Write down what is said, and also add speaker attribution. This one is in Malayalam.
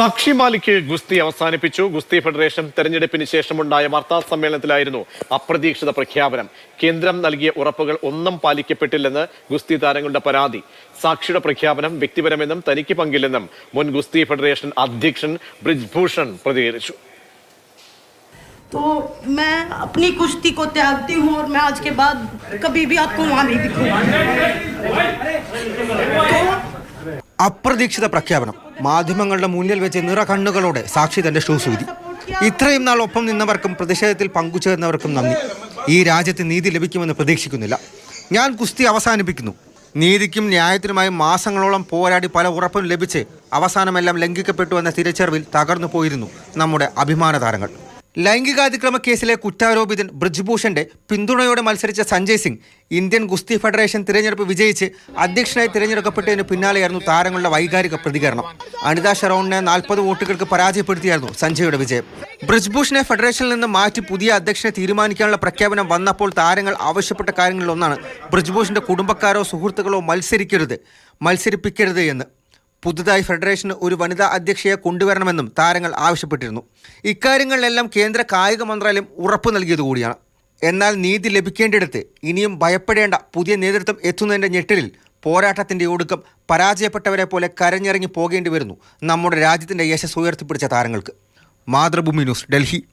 Speaker 1: സാക്ഷി മാലിക്ക് ഗുസ്തി അവസാനിപ്പിച്ചു ഗുസ്തി ഫെഡറേഷൻ തെരഞ്ഞെടുപ്പിന് ശേഷമുണ്ടായ വാർത്താ സമ്മേളനത്തിലായിരുന്നു അപ്രതീക്ഷിത പ്രഖ്യാപനം കേന്ദ്രം നൽകിയ ഉറപ്പുകൾ ഒന്നും പാലിക്കപ്പെട്ടില്ലെന്ന് ഗുസ്തി താരങ്ങളുടെ പരാതി സാക്ഷിയുടെ പ്രഖ്യാപനം വ്യക്തിപരമെന്നും തനിക്ക് പങ്കില്ലെന്നും മുൻ ഗുസ്തി ഫെഡറേഷൻ അധ്യക്ഷൻ ബ്രിജ്ഭൂഷൺ പ്രതികരിച്ചു
Speaker 2: तो मैं अपनी कुश्ती को त्यागती हूँ और मैं आज के बाद कभी भी आपको वहाँ नहीं दिखूंगा तो
Speaker 3: അപ്രതീക്ഷിത പ്രഖ്യാപനം. മാധ്യമങ്ങളുടെ മുന്നിൽ വെച്ച് നിറ കണ്ണുകളോടെ സാക്ഷി തന്റെ ഷൂ സൂതി ഇത്രയും നാൾ ഒപ്പം നിന്നവർക്കും പ്രതിഷേധത്തിൽ പങ്കുചേർന്നവർക്കും നന്ദി. ഈ രാജ്യത്ത് നീതി ലഭിക്കുമെന്ന് പ്രതീക്ഷിക്കുന്നില്ല. ഞാൻ കുസ്തി അവസാനിപ്പിക്കുന്നു. നീതിക്കും ന്യായത്തിനുമായി മാസങ്ങളോളം പോരാടി പല ഉറപ്പും ലഭിച്ച് അവസാനമെല്ലാം ലംഘിക്കപ്പെട്ടു എന്ന തിരിച്ചറിവിൽ തകർന്നു പോയിരുന്നു നമ്മുടെ അഭിമാന താരങ്ങൾ ലൈംഗികാതിക്രമ കേസിലെ കുറ്റാരോപിതൻ ബ്രിജ്ഭൂഷന്റെ പിന്തുണയോടെ മത്സരിച്ച സഞ്ജയ് സിംഗ് ഇന്ത്യൻ ഗുസ്തി ഫെഡറേഷൻ തിരഞ്ഞെടുപ്പ് വിജയിച്ച് അധ്യക്ഷനായി തിരഞ്ഞെടുക്കപ്പെട്ടതിന് പിന്നാലെയായിരുന്നു താരങ്ങളുടെ വൈകാരിക പ്രതികരണം. അനിത ഷറോണിനെ നാൽപ്പത് വോട്ടുകൾക്ക് പരാജയപ്പെടുത്തിയായിരുന്നു സഞ്ജയുടെ വിജയം. ബ്രിജ്ഭൂഷനെ ഫെഡറേഷനിൽ നിന്ന് മാറ്റി പുതിയ അധ്യക്ഷനെ തീരുമാനിക്കാനുള്ള പ്രഖ്യാപനം വന്നപ്പോൾ താരങ്ങൾ ആവശ്യപ്പെട്ട കാര്യങ്ങളിലൊന്നാണ് ബ്രിജ്ഭൂഷന്റെ കുടുംബക്കാരോ സുഹൃത്തുക്കളോ മത്സരിക്കരുത് മത്സരിപ്പിക്കരുത് എന്ന്. പുതുതായി ഫെഡറേഷന് ഒരു വനിതാ അധ്യക്ഷയെ കൊണ്ടുവരണമെന്നും താരങ്ങൾ ആവശ്യപ്പെട്ടിരുന്നു. ഇക്കാര്യങ്ങളിലെല്ലാം കേന്ദ്ര കായിക മന്ത്രാലയം ഉറപ്പു നൽകിയതുകൂടിയാണ് എന്നാൽ നീതി ലഭിക്കേണ്ടിടത്ത് ഇനിയും ഭയപ്പെടേണ്ട പുതിയ നേതൃത്വം എത്തുന്നതിന്റെ ഞെട്ടലിൽ പോരാട്ടത്തിന്റെ ഒടുക്കം പരാജയപ്പെട്ടവരെ പോലെ കരഞ്ഞിറങ്ങി പോകേണ്ടി വരുന്നു നമ്മുടെ രാജ്യത്തിന്റെ യശസ് ഉയർത്തിപ്പിടിച്ച താരങ്ങൾക്ക്. മാതൃഭൂമി ന്യൂസ് ഡൽഹി.